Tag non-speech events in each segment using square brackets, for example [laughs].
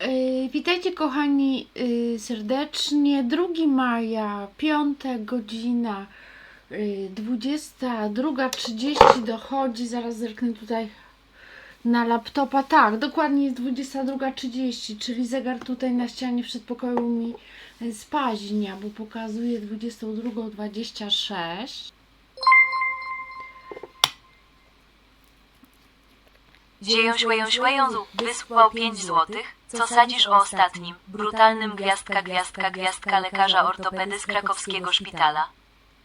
Yy, witajcie kochani yy, serdecznie. 2 maja, 5 godzina, yy, 22.30 dochodzi. Zaraz zerknę tutaj na laptopa. Tak, dokładnie jest 22.30, czyli zegar tutaj na ścianie przedpokoju mi spaźnia, bo pokazuje 22.26. Dzieją śleją śleją zu, wysłał 5 złotych. Co sadzisz o ostatnim, brutalnym gwiazdka gwiazdka gwiazdka lekarza ortopedy z krakowskiego szpitala?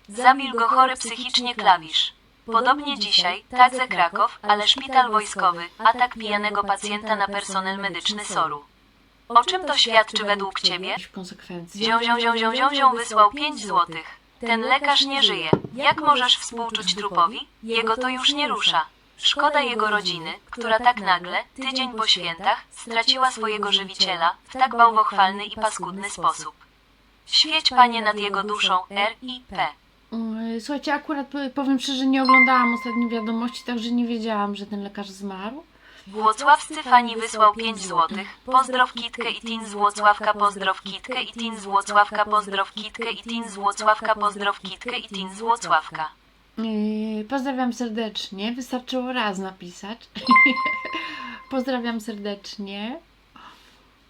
Zabił go chory psychicznie klawisz. Podobnie dzisiaj, także Krakow, ale szpital wojskowy, atak pijanego pacjenta na personel medyczny Soru. O czym to świadczy według ciebie? Zią, zią, zią, zią, zią, zią wysłał 5 złotych. Ten lekarz nie żyje. Jak możesz współczuć trupowi? Jego to już nie rusza. Szkoda jego rodziny, która tak nagle, tydzień po świętach, straciła swojego żywiciela w tak bałwochwalny i paskudny sposób. Świeć Panie nad jego duszą, R.I.P. Yy, Słuchajcie, akurat p- powiem szczerze, nie oglądałam ostatnich wiadomości, także nie wiedziałam, że ten lekarz zmarł. Włocławscy fani wysłał 5 złotych. Pozdrow Kitkę i Tin z Włocławka, pozdrow Kitkę i Tin z Włocławka, pozdrow Kitkę i Tin z Włocławka, pozdrow Kitkę i Tin z Włocławka. Yy, pozdrawiam serdecznie. Wystarczyło raz napisać. [laughs] pozdrawiam serdecznie.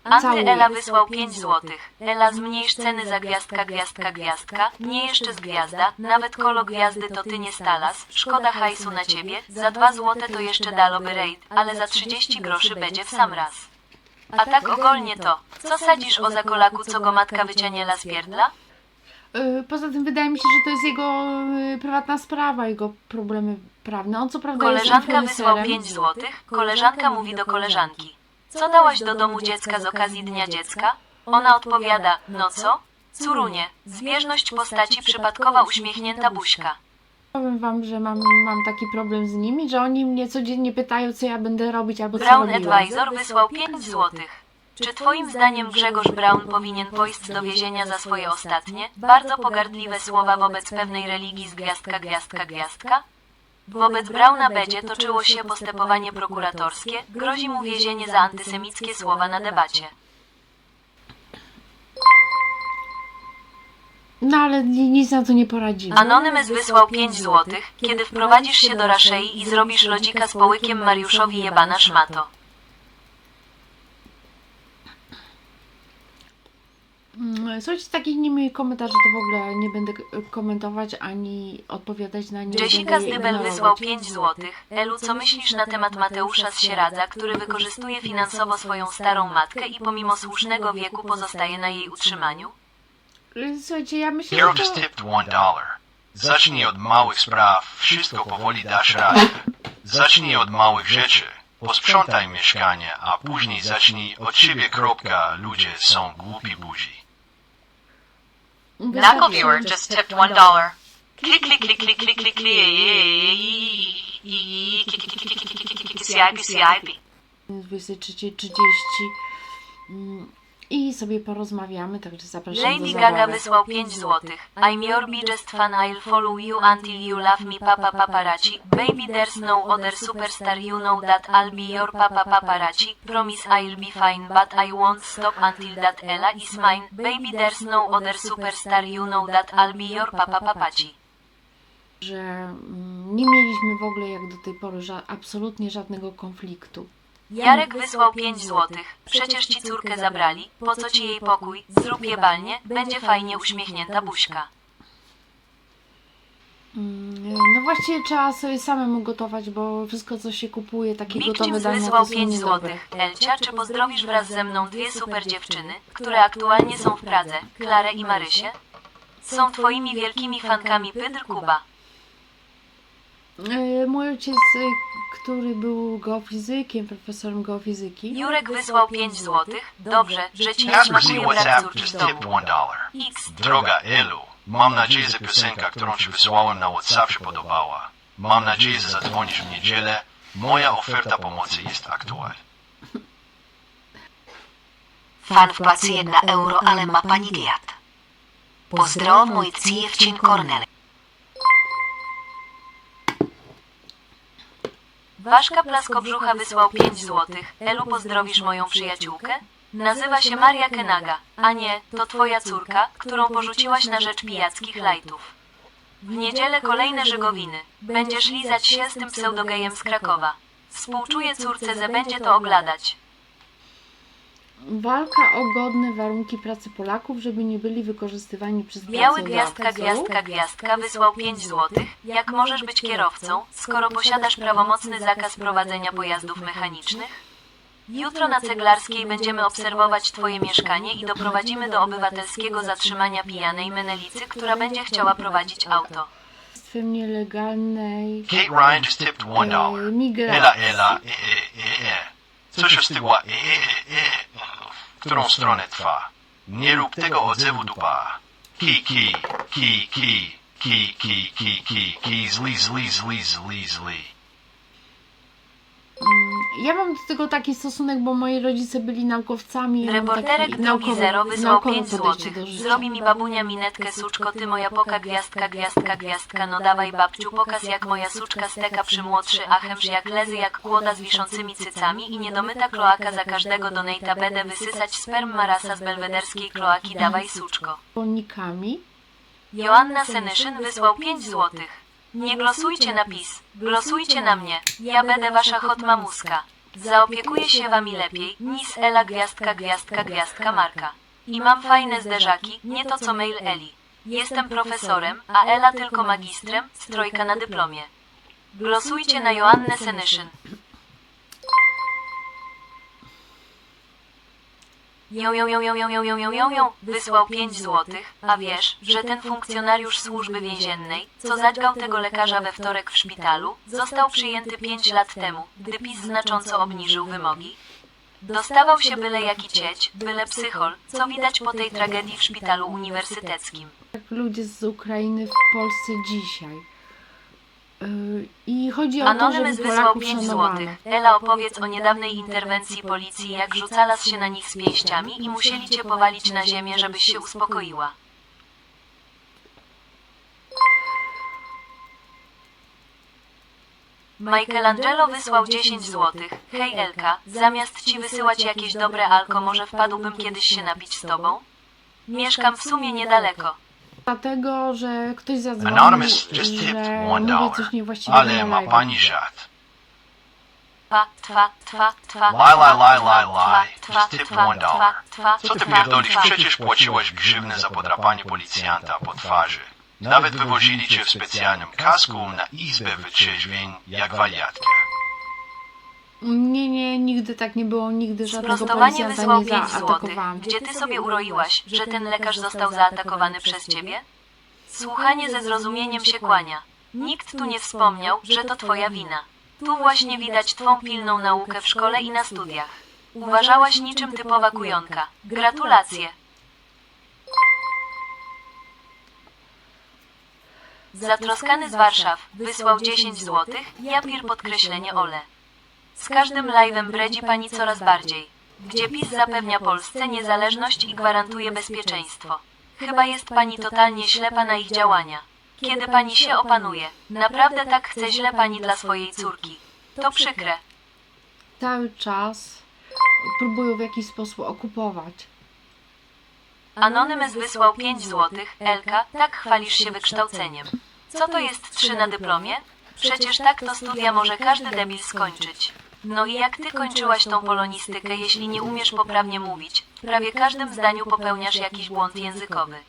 Anty Ela wysłał 5 złotych. Ela zmniejsz ceny za gwiazdka, gwiazdka, gwiazdka. Nie jeszcze z gwiazda, nawet kolo gwiazdy to ty nie stalas. Szkoda hajsu na ciebie. Za 2 złote to jeszcze daloby raid, ale za 30 groszy będzie w sam raz. A tak ogólnie to, co sadzisz o zakolaku, co go matka wycianiela z pierdla? Yy, poza tym wydaje mi się, że to jest jego yy, prywatna sprawa, jego problemy prawne. On co prawda Koleżanka jest wysłał influencerem. 5 złotych. Koleżanka mówi do koleżanki. Co dałaś do domu dziecka z okazji Dnia Dziecka? Ona odpowiada, no co? Curunie, zbieżność postaci przypadkowa uśmiechnięta buźka. Powiem wam, że mam, mam taki problem z nimi, że oni mnie codziennie pytają, co ja będę robić albo co Brown robiłam. Advisor wysłał 5 złotych. Czy twoim zdaniem Grzegorz Brown powinien pójść do więzienia za swoje ostatnie, bardzo pogardliwe słowa wobec pewnej religii z gwiazdka, gwiazdka, gwiazdka? Wobec Brauna będzie toczyło się postępowanie prokuratorskie, grozi mu więzienie za antysemickie słowa na debacie. No ale ni- nic na to nie poradzimy. Anonymous wysłał 5 złotych, kiedy wprowadzisz się do Raszei i zrobisz lodzika z połykiem Mariuszowi jebana szmato. Mm, Słuchajcie, takich niemych komentarzy to w ogóle nie będę komentować ani odpowiadać na nie. Jessica Zdybel ignorować. wysłał 5 złotych. Elu, co myślisz na temat Mateusza z Sieradza, który wykorzystuje finansowo swoją starą matkę i pomimo słusznego wieku pozostaje na jej utrzymaniu? Słuchajcie, ja myślę, że to... tipped one dollar. Zacznij od małych spraw, wszystko powoli dasz radę. Zacznij od małych rzeczy. Posprzątaj mieszkanie, a później zacznij od siebie kropka. Ludzie są głupi buzi. Knuckle viewer just tipped one dollar. Click click click click click click click. CIB, CIB. 230. i sobie porozmawiamy, także zapraszam do Lady Gaga wysłał 5 złotych. I'm your biggest fan, I'll follow you until you love me, papa paparazzi. Baby, there's no other superstar, you know that I'll be your papa paparazzi. Promise I'll be fine, but I won't stop until that Ella is mine. Baby, there's no other superstar, you know that I'll be your papa papaci. że mm, nie mieliśmy w ogóle jak do tej pory ża- absolutnie żadnego konfliktu. Jarek wysłał 5 złotych. Przecież ci córkę zabrali. Po co ci jej pokój? Zrób jebalnie, będzie fajnie uśmiechnięta buźka. Mm, No właściwie trzeba sobie samemu gotować, bo wszystko co się kupuje, takie Big gotowe dania wysłał to są 5 niedobre. złotych. Elcia, czy pozdrowisz wraz ze mną dwie super dziewczyny, które aktualnie są w Pradze, Klarę i Marysię? Są twoimi wielkimi fankami Pydr Kuba. E, Mój ojciec, e, który był geofizykiem, profesorem geofizyki, Jurek wysłał 5 złotych. Dobrze, że ci nie smakuje brak. X. Droga Elu, mam nadzieję, że piosenka, którą ci wysłałem na WhatsApp się podobała. Mam nadzieję, że zadzwonisz w niedzielę. Moja oferta pomocy jest aktualna. Fan wpłacy 1 euro, ale ma pani giat. Pozdro mój dziewczyn Kornel. Ważka Plaskobrzucha wysłał 5 złotych. Elu, pozdrowisz moją przyjaciółkę? Nazywa się Maria Kenaga, a nie, to twoja córka, którą porzuciłaś na rzecz pijackich lajtów. W niedzielę kolejne żygowiny. Będziesz lizać się z tym pseudogejem z Krakowa. Współczuję córce, że będzie to oglądać. Walka o godne warunki pracy Polaków, żeby nie byli wykorzystywani przez Biały gwiazdka, gwiazdka, gwiazdka wysłał 5 złotych. Jak możesz być kierowcą, skoro posiadasz prawomocny zakaz prowadzenia pojazdów mechanicznych? Jutro na Ceglarskiej będziemy obserwować Twoje mieszkanie i doprowadzimy do obywatelskiego zatrzymania pijanej Menelicy, która będzie chciała prowadzić auto. Nielegalnej Kate Ryan just tipped one dollar. e, migracji. Ela, ela, e, e, e, e. Co się wstygła? E, e, e. Którą stronę trwa? Nie rób tego odzewu dupa. Ki, ki, ki, ki, ki, ki, ki, ki, ki, zli, zli, zli, zli, zli. Ja mam do tego taki stosunek, bo moi rodzice byli naukowcami. Reporterek taki drugi naukowy- zero wysłał naukowe 5 podejście złotych. Zrobi mi babunia minetkę suczko, ty moja poka gwiazdka, gwiazdka, gwiazdka. No dawaj babciu, pokaz jak moja suczka steka przy młodszy achemż jak lezy jak kłoda z wiszącymi cycami i niedomyta kloaka za każdego donata będę wysysać sperm marasa z belwederskiej kloaki, dawaj suczko. Ponikami. Joanna Senyszyn wysłał 5 złotych. Nie glosujcie na PiS, glosujcie na mnie. Ja będę wasza hot mamuska. Zaopiekuję się wami lepiej, niż Ela gwiazdka, gwiazdka, gwiazdka Marka. I mam fajne zderzaki, nie to co mail Eli. Jestem profesorem, a Ela tylko magistrem, strojka na dyplomie. Glosujcie na Joannę Senyszyn. Ją, ją, ją, ją, ją, ją, ją, ją, ją, wysłał 5 złotych, a wiesz, że ten funkcjonariusz służby więziennej, co zadźgał tego lekarza we wtorek w szpitalu, został przyjęty 5 lat temu, gdy PiS znacząco obniżył wymogi? Dostawał się byle jaki cieć, byle psychol, co widać po tej tragedii w szpitalu uniwersyteckim. Jak ludzie z Ukrainy w Polsce dzisiaj. Yy, I chodzi o to, Anonymous żeby wysłał Polaków 5 szanowano. złotych. Ela opowiedz o niedawnej interwencji policji, jak rzucala się na nich z pięściami i musieli cię powalić na ziemię, żebyś się uspokoiła. Michelangelo wysłał 10 złotych. Hej Elka, zamiast ci wysyłać jakieś dobre alko, może wpadłbym kiedyś się napić z tobą? Mieszkam w sumie niedaleko. Dlatego, że ktoś zadzwonił, Anonymous just tipped że one mówię dollar. coś niewłaściwego Ale ma pani żart. Twa, twa, twa, twa, Lie, lie, lie, twa, lie, lie. twa, Just tip one dollar. Co ty pierdolisz? Przecież płaciłaś grzywnę za podrapanie policjanta po twarzy. Nawet wywozili cię w specjalnym kasku na izbę wytrzeźwień jak wariatkę. Nie, nie, nigdy tak nie było, nigdy żadnego Sprostowanie policjanta wysłał nie 5 złotych. zaatakowałam. Gdzie ty sobie uroiłaś, że ten lekarz został zaatakowany przez ciebie? Słuchanie ze zrozumieniem się kłania. Nikt tu nie wspomniał, że to twoja wina. Tu właśnie widać twą pilną naukę w szkole i na studiach. Uważałaś niczym typowa kujonka. Gratulacje. Zatroskany z Warszaw wysłał 10 złotych, ja pir podkreślenie ole. Z każdym live'em bredzi pani coraz bardziej. Gdzie PiS zapewnia Polsce niezależność i gwarantuje bezpieczeństwo. Chyba jest pani totalnie ślepa na ich działania. Kiedy pani się opanuje, naprawdę tak chce źle pani dla swojej córki. To przykre. Cały czas próbują w jakiś sposób okupować. Anonymous wysłał 5 złotych. Elka, tak chwalisz się wykształceniem. Co to jest 3 na dyplomie? Przecież tak to studia może każdy debil skończyć. No i jak ty kończyłaś tą polonistykę, jeśli nie umiesz poprawnie mówić? W prawie każdym zdaniu popełniasz jakiś błąd językowy.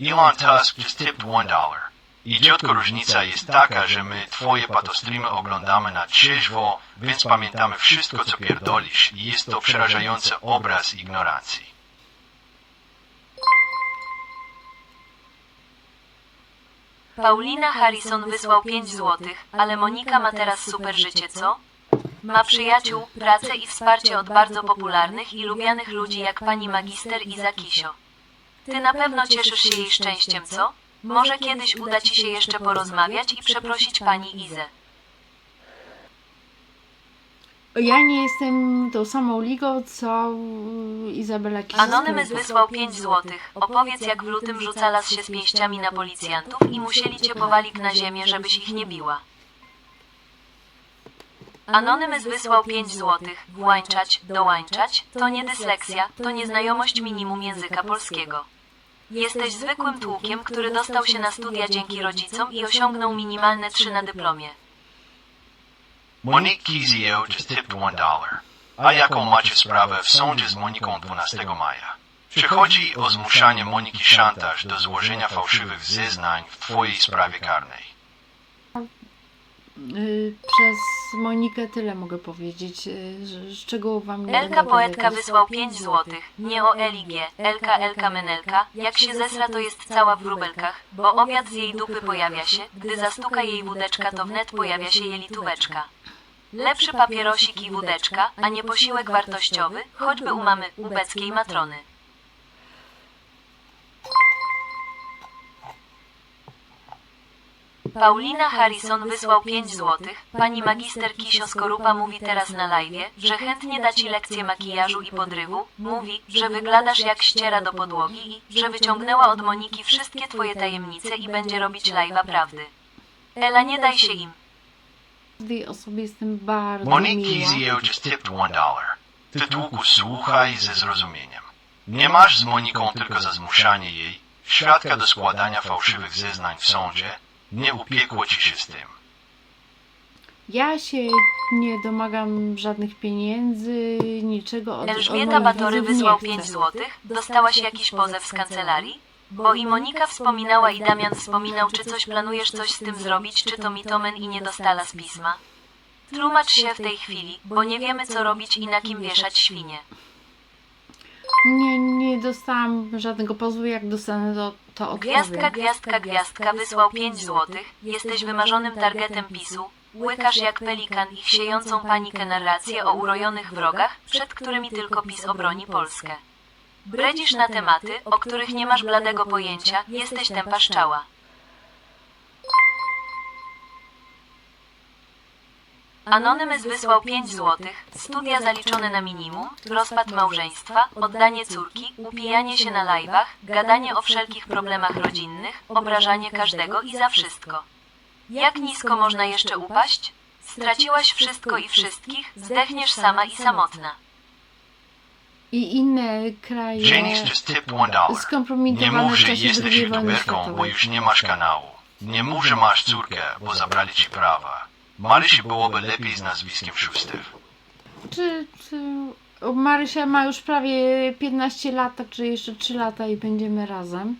Elon Tusk just tipped one dollar. Idiotka różnica jest taka, że my twoje patostreamy oglądamy na trzeźwo, więc pamiętamy wszystko, co pierdolisz i jest to przerażający obraz ignorancji. Paulina Harrison wysłał 5 złotych, ale Monika ma teraz super życie, co? Ma przyjaciół, pracę i wsparcie od bardzo popularnych i lubianych ludzi jak pani magister i Zakisio. Ty na pewno cieszysz się jej szczęściem, co? Może kiedyś uda ci się jeszcze porozmawiać i przeprosić pani Izę. Ja nie jestem tą samą ligą, co y, Izabela Kiszewska. Anonymous wysłał 5 złotych. Opowiedz jak w lutym rzuca las się z pięściami na policjantów i musieli cię powalić na ziemię, żebyś ich nie biła. Anonymous wysłał 5 złotych. Włańczać, dołańczać, to nie dysleksja, to nieznajomość minimum języka polskiego. Jesteś zwykłym tłukiem, który dostał się na studia dzięki rodzicom i osiągnął minimalne 3 na dyplomie. Monique Kizio just tipped one dollar. A jaką macie sprawę w sądzie z Moniką 12 maja? Czy chodzi o zmuszanie Moniki szantaż do złożenia fałszywych zeznań w twojej sprawie karnej? Y, przez Monikę tyle mogę powiedzieć. y, że szczegółów wam nie Elka będę Poetka gadać. wysłał 5 złotych. Nie o Eli G. Elka Elka Menelka. Jak się zesra to jest cała w wróbelkach, bo obiad z jej dupy pojawia się. Gdy zastuka jej wódeczka to wnet pojawia się jelitóweczka. Lepszy papierosik i wódeczka, a nie posiłek wartościowy, choćby u mamy ubeckiej matrony. Paulina Harrison wysłał 5 złotych. Pani magister Kisio Skorupa mówi teraz na live, że chętnie da ci lekcję makijażu i podrywu. Mówi, że wyglądasz jak ściera do podłogi i że wyciągnęła od Moniki wszystkie twoje tajemnice i będzie robić live'a prawdy. Ela, nie daj się im. Każdej osobie jestem bardzo Monique miła. Kizio just tipped one dollar. Ty tłuku słuchaj ze zrozumieniem. Nie masz z Moniką tylko za zmuszanie jej, świadka do składania fałszywych zeznań w sądzie, nie upiekło ci się z tym. Ja się nie domagam żadnych pieniędzy, niczego od Elżbieta od moich Batory widzów wysłał nie 5 chcę. złotych. Dostałaś jakiś pozew z kancelarii? Bo i Monika wspominała i Damian wspominał, czy coś planujesz coś z tym zrobić, czy to mitomen i nie dostala z pisma. Tłumacz się w tej chwili, bo nie wiemy co robić i na kim wieszać świnie. Nie, nie dostałam żadnego pozwu, jak dostanę to, to odpowiem. Gwiazdka, gwiazdka, gwiazdka wysłał 5 złotych. Jesteś wymarzonym targetem PiSu. Łykasz jak pelikan ich siejącą panikę narrację o urojonych wrogach, przed którymi tylko PiS obroni Polskę. Bredzisz na tematy, o których nie masz bladego pojęcia, jesteś tempa szczała. Anonymous wysłał 5 złotych, studia zaliczone na minimum, rozpad małżeństwa, oddanie córki, upijanie się na live'ach, gadanie o wszelkich problemach rodzinnych, obrażanie każdego i za wszystko. Jak nisko można jeszcze upaść? Straciłaś wszystko i wszystkich, zdechniesz sama i samotna. I inne kraje dollar. Nie skompromitowane mów, że jesteś youtuberką, bo już nie masz kanału. Nie mów, że masz córkę, bo zabrali ci prawa. Marysi byłoby lepiej z nazwiskiem Szustew. Czy, czy... Marysia ma już prawie 15 lat, także jeszcze 3 lata i będziemy razem.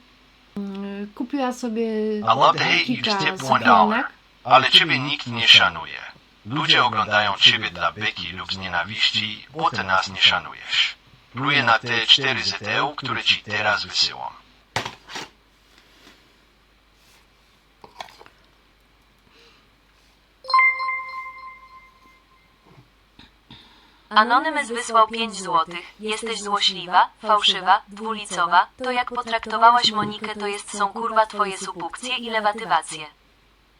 Mm, Kupiła sobie love to hate you, kilka sukienek. Ale ciebie nikt nie szanuje. Ludzie oglądają ciebie dla byki lub z nienawiści, bo ty nas nie szanujesz. Pluję na te 4 ZTU, które ci teraz wysyłam. Anonymous wysłał 5 złotych. Jesteś złośliwa, fałszywa, dwulicowa. To jak potraktowałaś Monikę to jest są kurwa twoje supukcje i lewatywacje.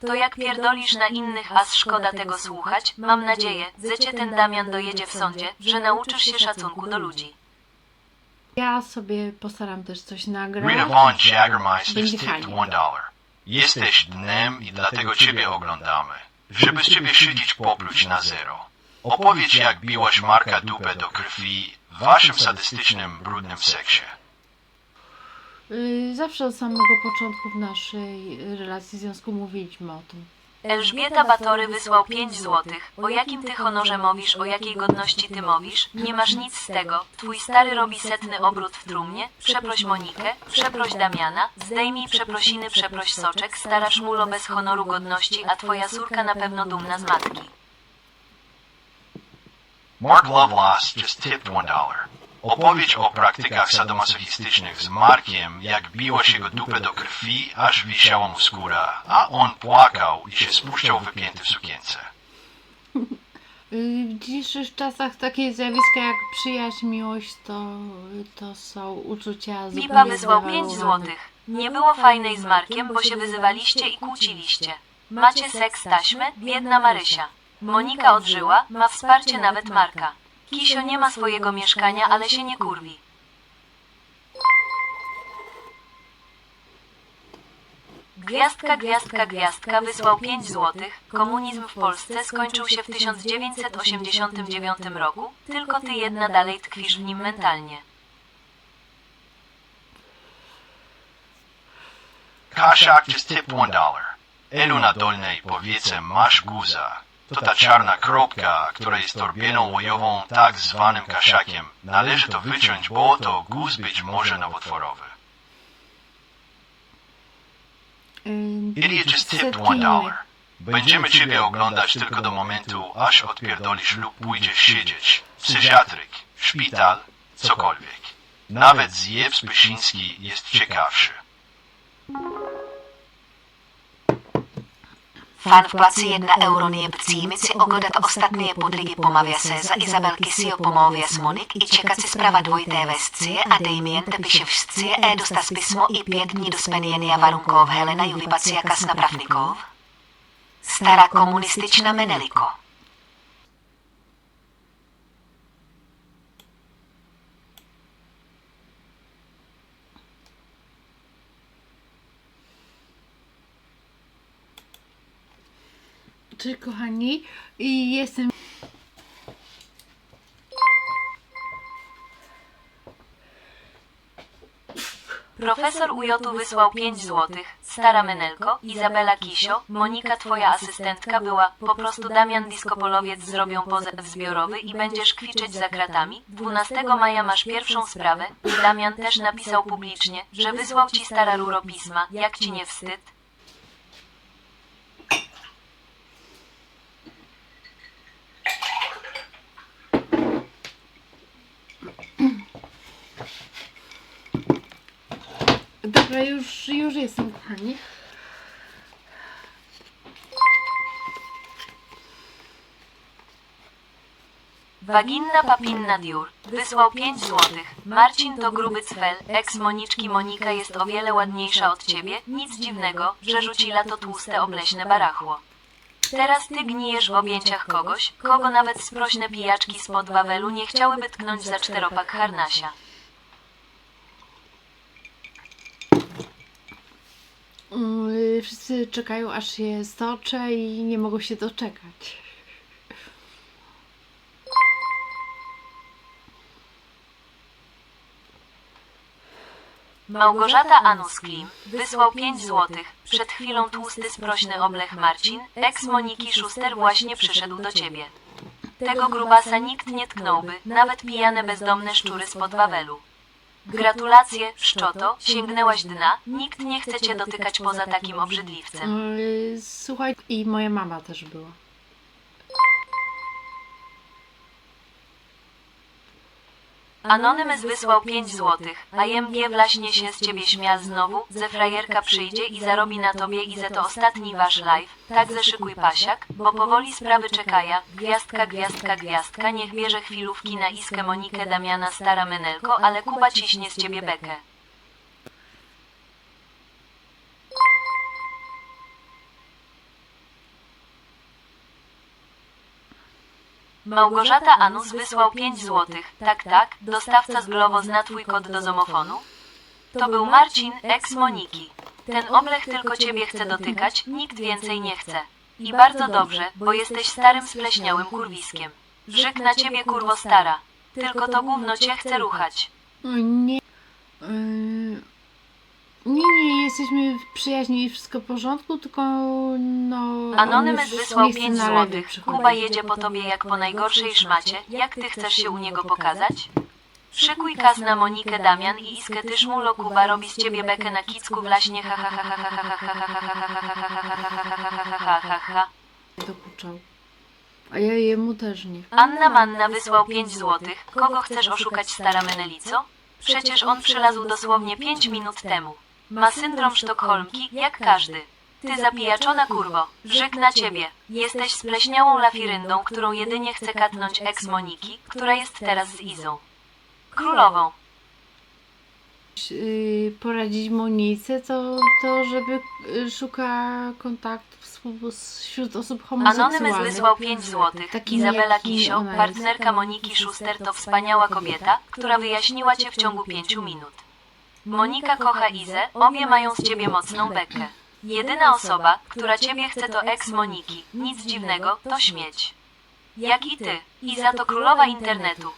To jak pierdolisz na innych, a szkoda tego słuchać, mam nadzieję, że cię ten Damian dojedzie w sądzie, że nauczysz się szacunku do ludzi. Ja sobie postaram też coś nagrać. Rita Von Jagermeister Będzie tipped fajnie. one dollar. Jesteś dnem i dlatego ciebie oglądamy. Żeby z ciebie szydzić popluć na zero. Opowiedz jak biłaś Marka dupę do krwi w waszym sadystycznym, brudnym seksie. Y, Zawsze od samego początku w naszej relacji związku mówiliśmy o tym. Elżbieta Batory wysłał 5 złotych. O jakim ty honorze mówisz, o jakiej godności ty mówisz? Nie masz nic z tego. Twój stary robi setny obrót w trumnie. Przeproś Monikę, przeproś Damiana, zdejmij przeprosiny, przeproś Soczek, stara szmulo bez honoru godności, a twoja córka na pewno dumna z matki. Mark Loveloss just tipped one dollar. Opowiedz o praktykach sadomasochistycznych z Markiem, jak biło się go dupę do krwi, aż wisiała mu skóra, a on płakał i się spuszczał wypięty w sukience. W dzisiejszych czasach takie zjawiska jak przyjaźń, miłość to, to są uczucia zupełnie wysłał 5 zdewaluowane. złotych. Nie było fajnej z Markiem, bo się wyzywaliście i kłóciliście. Macie seks taśmę? Biedna Marysia. Monika odżyła, ma wsparcie nawet Marka. Kisio nie ma swojego mieszkania, ale się nie kurwi. Gwiazdka, gwiazdka, gwiazdka wysłał 5 złotych. Komunizm w Polsce skończył się w 1989 roku. Tylko ty jedna dalej tkwisz w nim mentalnie. Kasiak just tip one dollar. Elu na dolnej powiece masz guza. To ta czarna kropka, która jest torbieną łojową, tak zwanym kasiakiem. Należy to wyciąć, bo to guz być może nowotworowy. Idiot just tipped one dollar. Będziemy ciebie oglądać tylko do momentu, aż odpierdolisz lub pójdziesz siedzieć. Psychiatryk, szpital, cokolwiek. Nawet zjeb Spysiński jest ciekawszy. Fan wpłaci 1 euro nejebcími si ogodat ostatnie podligy pomavia se za Izabelky si o pomóvia s Monik i čekat si zprava dvojité vescie a Damien te piše všcie e dostas pismo i pět dní do spenienia Varunkov Helena Julipacia Kasna Pravnikov. Stará komunistična Meneliko. Cześć kochani, i jestem Profesor Ujotu wysłał 5 złotych. Stara Menelko, Izabela Kisio, Monika twoja asystentka była, po prostu Damian Diskopolowiec zrobią pozew zbiorowy i będziesz kwiczeć za kratami. 12 maja masz pierwszą sprawę. Damian też napisał publicznie, że wysłał ci stara ruro pisma, jak ci nie wstyd? Dobra, już, już jestem, kochani. Waginna Papinna Diur wysłał 5 złotych. Marcin to gruby cfel, ex Moniczki Monika jest o wiele ładniejsza od ciebie, nic dziwnego, że rzucila to tłuste obleśne barachło. Teraz ty gnijesz w objęciach kogoś, kogo nawet sprośne pijaczki spod Wawelu nie chciałyby tknąć za czteropak harnasia. Yy, Wszyscy czekają, aż się stoczę i nie mogą się doczekać. Małgorzata Anusklim wysłał 5 złotych. Przed chwilą tłusty sprośny oblech Marcin, ex Moniki Szuster właśnie przyszedł do ciebie. Tego grubasa nikt nie tknąłby, nawet pijane bezdomne szczury spod Wawelu. Gratulacje, szczoto, sięgnęłaś dna, nikt nie chce cię dotykać poza takim obrzydliwcem. Yy, Słuchaj, i moja mama też była. Anonymous wysłał 5 złotych, a JMG wlaśnie się z ciebie śmia znowu, ze frajerka przyjdzie i zarobi na tobie i ze to ostatni wasz live, tak zeszykuj pasiak, bo powoli sprawy czekaja, gwiazdka, gwiazdka, gwiazdka, niech bierze chwilówki na iskę Monikę Damiana stara Menelko, ale Kuba ciśnie z ciebie bekę. Małgorzata Anus wysłał 5 złotych. Tak, tak, dostawca z Glovo zna twój kod do zomofonu? To był Marcin, ex Moniki. Ten oblech tylko ciebie chce dotykać, nikt więcej nie chce. I bardzo dobrze, bo jesteś starym spleśniałym kurwiskiem. Żyk na ciebie kurwo stara. Tylko to gówno cię chce ruchać. Nie. Yy, Nie, nie, jesteśmy przyjaźni i wszystko w porządku, tylko no. Anonymous wysłał nie chce 5 na lewie złotych. Kuba jedzie po tobie jak po najgorszej szmacie. Jak ty chcesz się u niego pokazać? Szykuj kas na Monikę Damian i Iskę Tyszmulo Kuba robi z ciebie bekę na kicku w laśnie ha ha ha ha ha ha ha ha ha ha ha ha ha ha Dokuczał. A ja jemu też nie. Anna Manna wysłał 5 złotych. Kogo chcesz oszukać stara Menelico? Przecież on przylazł dosłownie 5 minut temu. Ma syndrom sztokholmki, jak każdy. Ty zapijaczona kurwo, żyk na ciebie. Jesteś spleśniałą lafiryndą, którą jedynie chce katnąć ex Moniki, która jest teraz z Izą. Królową. Yy, poradzić Monice, to, to żeby yy, szuka kontaktów z- wśród osób homoseksualnych. Anonymous wysłał 5 złotych. Takim Izabela Kisio, ona jest. partnerka Moniki Schuster to wspaniała kobieta, która wyjaśniła cię w ciągu 5 minut. Monika kocha Izę, obie mają z ciebie mocną bekę. Jedyna osoba, która ciebie chce to ex Moniki. Nic dziwnego, to śmieć. Jak i ty. I za to królowa internetu.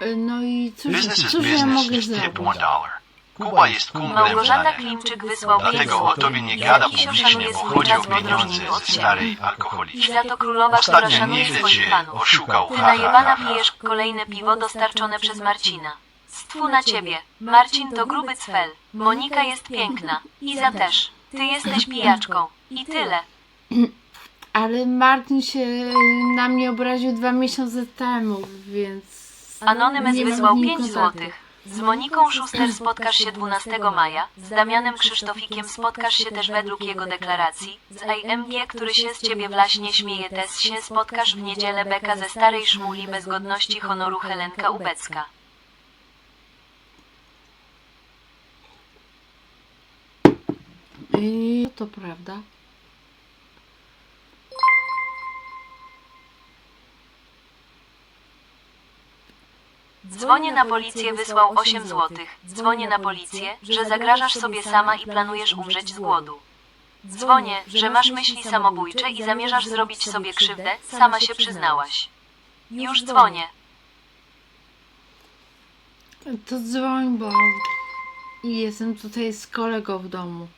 E, No i cóż, Business is cóż ja business, mogę just tip zrobić? one dollar. Kuba jest kumplem Małgorzata. Klimczyk wysłał pięć Dlatego o złotych. tobie nie gada publicznie, bo chodzi o pieniądze ze starej I alkoholiczki. za to królowa, która Ostatnio szanuje nieźle swoich cię fanów. oszukał. Ty ha, najebana ha, pijesz kolejne piwo dostarczone przez Marcina. Stwu na ciebie. Marcin to gruby cfel. Monika jest piękna. Iza też. Ty jesteś [laughs] pijaczką. I tyle. Ale Martin się na mnie obraził dwa miesiące temu, więc... Anonymous nie mam wysłał z nim 5 kontaktu. złotych. Z Moniką Schuster spotkasz się 12 maja, z Damianem Krzysztofikiem spotkasz się też według jego deklaracji, z AMG, który się z ciebie właśnie śmieje też się spotkasz w niedzielę Beka ze starej szmuli bez godności honoru Helenka Ubecka. I to prawda. Dzwonię na policję wysłał 8 złotych. Dzwonię na policję, że zagrażasz sobie sama i planujesz umrzeć z głodu. Dzwonię, że masz myśli samobójcze i zamierzasz zrobić sobie krzywdę, sama się przyznałaś. Już dzwonię. To dzwoń, bo jestem tutaj z kolegą w domu.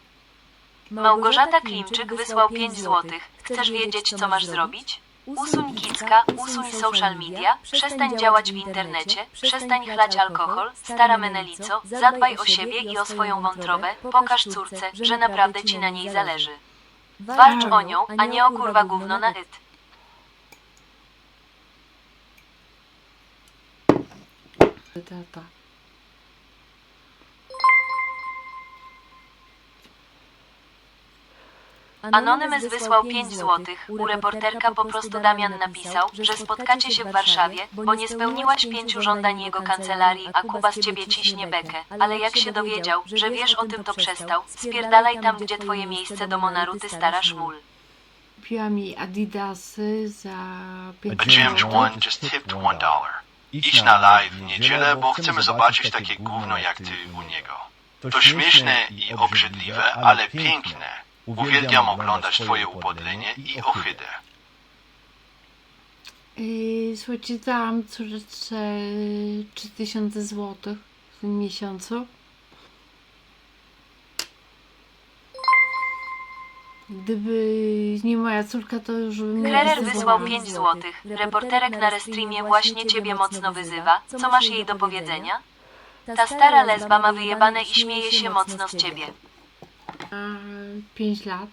Małgorzata Klimczyk wysłał 5 złotych. Chcesz wiedzieć, co masz zrobić? Usuń Kicka, usuń social media, przestań działać w internecie, przestań chlać alkohol, stara Menelico, zadbaj o siebie i o swoją wątrobę, pokaż córce, że naprawdę ci na niej zależy. Walcz o nią, a nie o kurwa gówno na it. Tata. Anonymous wysłał 5 złotych. U reporterka po prostu Damian napisał, że spotkacie się w Warszawie, bo nie spełniłaś pięciu żądań jego kancelarii, a Kuba z ciebie ciśnie bekę. Ale jak się dowiedział, że wiesz o tym, to przestał. Spierdalaj tam, gdzie twoje miejsce do Monaru, ty stara szmul. Kupiła mi Adidasy za A 5 James One just tipped one dollar. Idź na live w niedzielę, bo chcemy zobaczyć takie gówno jak ty u niego. To śmieszne i obrzydliwe, ale piękne. Uwielbiam oglądać twoje upodlenie i ohydę. Yy, słuchajcie, dałam córeczce 3000 zł w tym miesiącu. Gdyby nie moja córka, to już bym Krerer wysłał 5 złotych. Reporterek na restreamie właśnie ciebie mocno wyzywa. Co masz jej do powiedzenia? Ta stara lesba ma wyjebane i śmieje się mocno z ciebie. Ma 5 lat.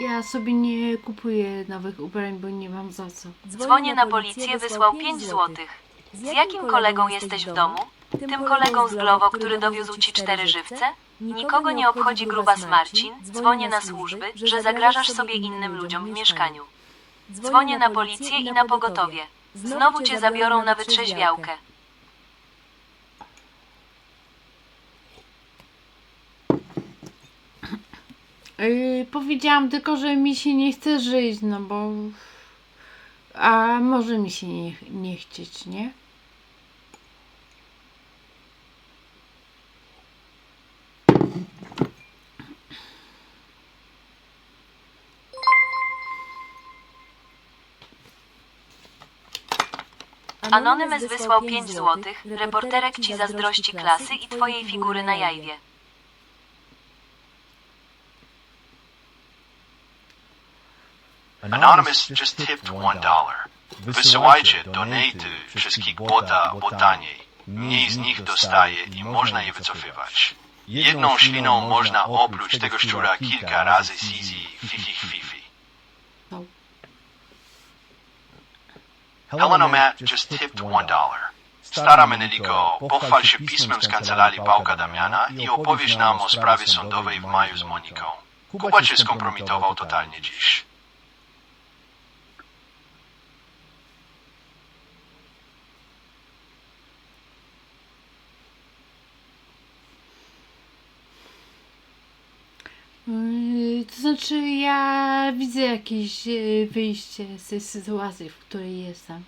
Ja sobie nie kupuję nowych ubrań, bo nie mam za co. Dzwonię na policję, wysłał 5 złotych. Z jakim kolegą jesteś w domu? Tym kolegą z Glovo, który dowiózł ci cztery żywce? Nikogo nie obchodzi grubas Marcin. Dzwonię na służby, że zagrażasz sobie innym ludziom w mieszkaniu. Dzwonię na policję i na pogotowie. Znowu cię zabiorą na wytrzeźwiałkę. Yy, powiedziałam tylko, że mi się nie chce żyć, no bo. A może mi się nie, nie chcieć, nie? Anonymous wysłał 5 złotych. Reporterek ci zazdrości klasy i twojej figury na jajwie. Anonymous just tipped one dollar. Wysyłajcie donaty przez Kickbota, bo taniej. Mniej z nich dostaje i można je wycofywać. Jedną śliną można opluć tego szczura kilka razy Sizi Fifi Fifi. No. Helena Matt just tipped one dollar. Stara Meneliko, pochwal się pismem z kancelarii Pałka Damiana i opowiedz nam o sprawie sądowej w maju z Moniką. Kuba cię skompromitował totalnie dziś. Yy, to znaczy ja widzę jakieś yy, wyjście z sytuacji, w której jestem.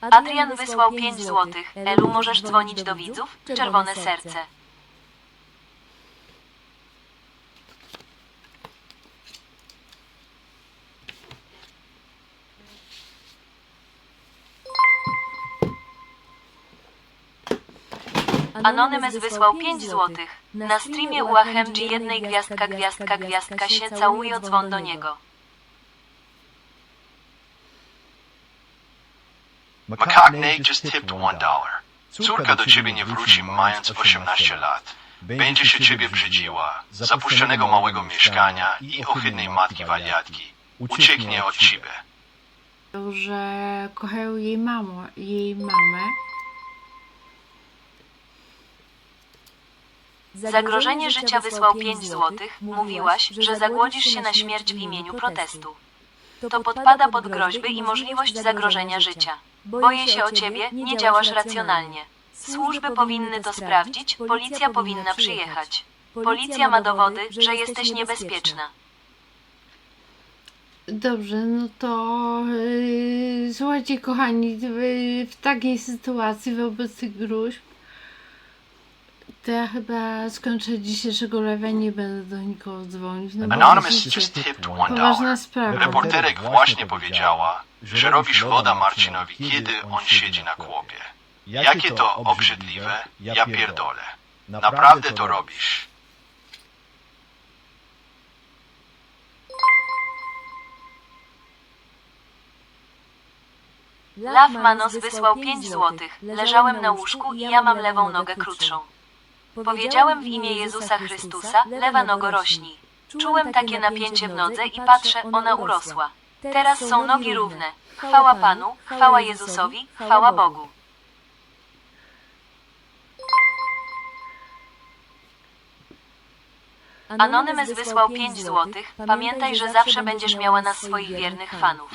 Adrian wysłał 5 złotych. Elu, możesz dzwonić do widzów? Czerwone serce. Anonymous wysłał 5 złotych. Na streamie u AHMG jednej gwiazdka, gwiazdka, gwiazdka się całuje, dzwon do niego. McCartney just tipped one dollar. Córka do ciebie nie wróci mając 18 lat. Będzie się ciebie brzydziła, zapuszczonego małego mieszkania i ohydnej matki wariatki. Ucieknie od ciebie. Że kochają jej mamę, jej mamę. Zagrożenie życia wysłał 5 złotych. Mówiłaś, że zagłodzisz się na śmierć w imieniu protestu. To podpada pod groźby i możliwość zagrożenia życia. Boję się o ciebie, nie działasz racjonalnie. Służby powinny to sprawdzić, policja powinna przyjechać. Policja ma dowody, że jesteś niebezpieczna. Dobrze, no to yy, słuchajcie kochani, yy, w takiej sytuacji wobec tych gruźb to ja chyba skończę dzisiejszego live'a, nie będę do nikogo dzwonić. No bo Anonymous widzicie, just tipped one poważna dollar. sprawa. Reporterek właśnie powiedziała, że robisz woda Marcinowi, kiedy on siedzi na kłopie. Jakie to obrzydliwe, ja pierdolę. Naprawdę to robisz. Law Manos wysłał 5 złotych. Leżałem na łóżku i ja mam lewą nogę krótszą. Powiedziałem w imię Jezusa Chrystusa, lewa nogo rośnij. Czułem takie napięcie w nodze i patrzę, ona urosła. Teraz są nogi równe. Chwała Panu, chwała Jezusowi, chwała Bogu. Anonymous wysłał 5 złotych. Pamiętaj, że zawsze będziesz miała nas swoich wiernych fanów.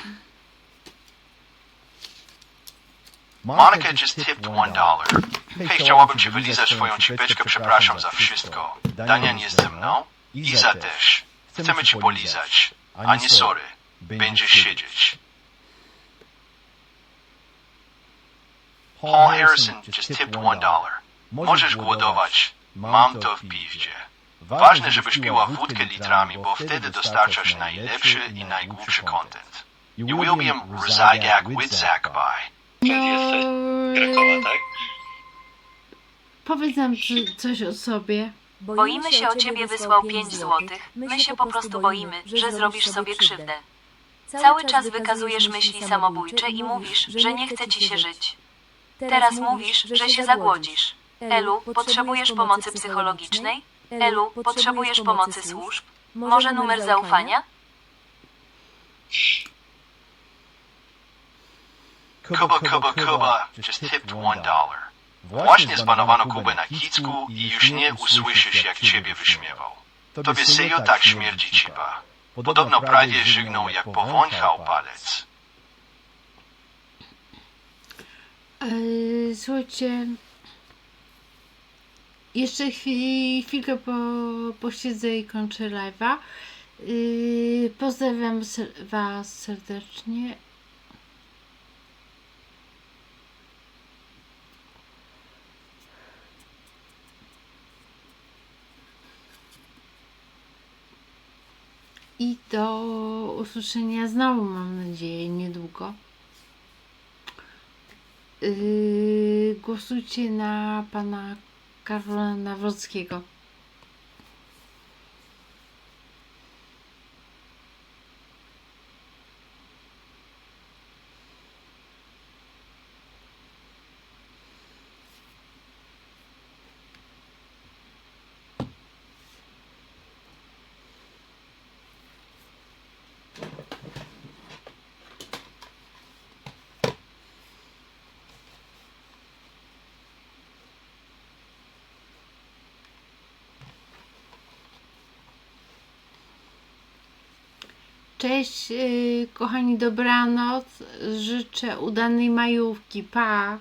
Monica just tipped one dollar. Hej, chciałabym ci wylizać swoją cipeczkę, przepraszam za wszystko. Danian jest ze mną? Iza też. Chcemy ci polizać. A nie sorry. Będziesz siedzieć. Paul Harrison just tipped one dollar. Możesz głodować. Mam to w piździe. Ważne, żebyś piła wódkę litrami, bo wtedy dostarczasz najlepszy i najgłupszy content. You will be Rzagak with No, Krakowa, yy, tak? powiedz nam co- coś o sobie. Boimy się o ciebie wysłał 5 złotych. My się po prostu boimy, że zrobisz sobie krzywdę. Cały czas wykazujesz myśli samobójcze i mówisz, że nie chce ci się żyć. Teraz mówisz, że się zagłodzisz. Elu, potrzebujesz pomocy psychologicznej? Elu, potrzebujesz pomocy służb? Może numer zaufania? Kuba, Kuba, Kuba just tipped one dollar. Właśnie zbanowano Kubę na Kicku i już nie usłyszysz, jak ciebie wyśmiewał. Tobie serio tak śmierdzi cipa. Podobno prawie żygnął, jak powąchał palec. Yy, słuchajcie, jeszcze chwi, chwilkę po, posiedzę i kończę live'a. Yy, pozdrawiam ser, Was serdecznie. I do usłyszenia znowu, mam nadzieję, niedługo. Yy, głosujcie na pana Karola Nawrockiego. Cześć, yy, kochani, dobranoc. Życzę udanej majówki. Pa!